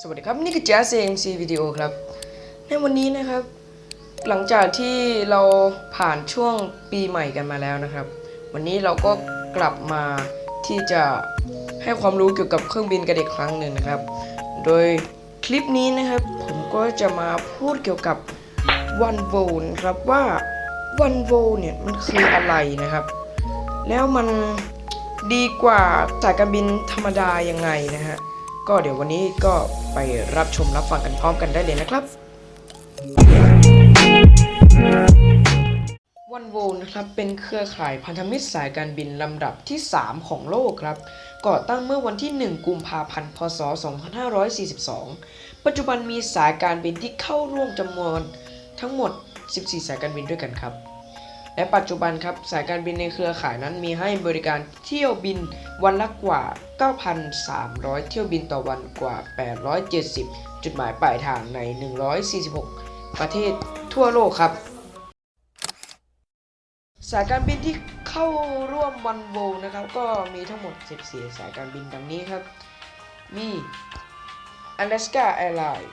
สวัสดีครับ นี่คือ Jazz AMC Video ครับ ในวันนี้นะครับ หลังจากที่เราผ่านช่วงปีใหม่กันมาแล้วนะครับ วันนี้เราก็กลับมาที่จะให้ความรู้เกี่ยวกับเครื่องบินกันอีกครั้งหนึ่งนะครับ โดยคลิปนี้นะครับ ผมก็จะมาพูดเกี่ยวกับ One v o นครับว่า One v o เนี่ยมันคืออะไรนะครับ แล้วมันดีกว่าสายการบินธรรมดายังไงนะฮะ ก็เดี๋ยววันนี้ก็ไปรับชมรับฟังกันพร้อมกันได้เลยนะครับวันโวนะครับเป็นเครือข่ายพันธมิตรสายการบินลำดับที่ 3 ของโลกครับก่อตั้งเมื่อวันที่ 1 กุมภาพันธ์ พศ 2542 ปัจจุบันมีสายการบินที่เข้าร่วมจำนวนทั้งหมด 14 สายการบินด้วยกันครับ และปัจจุบันครับสายการบินในเครือข่ายนั้นมีให้บริการเที่ยวบินวันละกว่า 9,300 เที่ยวบินต่อวันกว่า 870 จุดหมายปลายทางใน 146 ประเทศทั่วโลกครับ สายการบินที่เข้าร่วมวันโวนะครับ ก็มีทั้งหมด 14 สายการบินดังนี้ครับ มี Alaska Airlines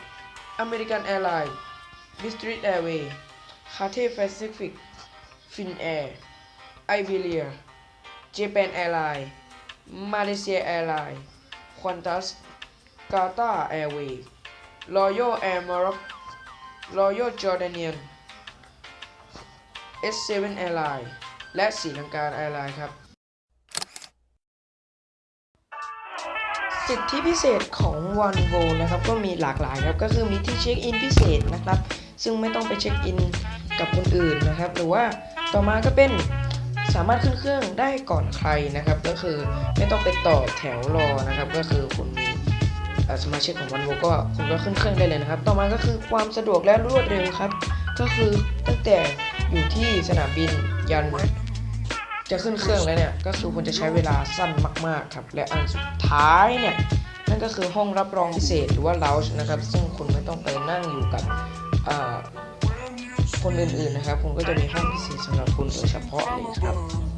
American Airlines Spirit Airways Cathay Pacific ฟินแอร์ไอเบเลียเจแปนแอร์ไลน์มาเลเซียแอร์ไลน์ควอนตัสกาตาแอร์เวย์รอยัลแอร์มาร็อกรอยัลจอร์แดเนียนเอชเซเว่นแอร์ไลน์และสีลังการแอร์ไลน์ครับ สิทธิพิเศษของวันโ o นะครับ ก็มีหลากหลายครับ ก็คือมีที่เช็คอินพิเศษนะครับ ซึ่งไม่ต้องไปเช็คอินกับคนอื่นนะครับ หรือว่า ต่อมาก็เป็นสามารถขึ้นเครื่องได้ก่อนใครนะครับ ก็คือไม่ต้องไปต่อแถวรอนะครับ ก็คือคุณมีสมาชิกของวันโวก็คุณก็ขึ้นเครื่องได้เลยนะครับ ต่อมาก็คือความสะดวกและรวดเร็วครับ ก็คือตั้งแต่อยู่ที่สนามบินยันจะขึ้นเครื่องแล้วเนี่ยก็คือคุณจะใช้เวลาสั้นมาก ๆ ครับ และอันสุดท้ายเนี่ยนั่นก็คือห้องรับรองพิเศษหรือว่า lounge นะครับ ซึ่งคุณไม่ต้องไปนั่งอยู่กับ คนอื่นๆนะครับ คุณก็จะมีห้องพิเศษสำหรับคุณโดยเฉพาะเลยครับ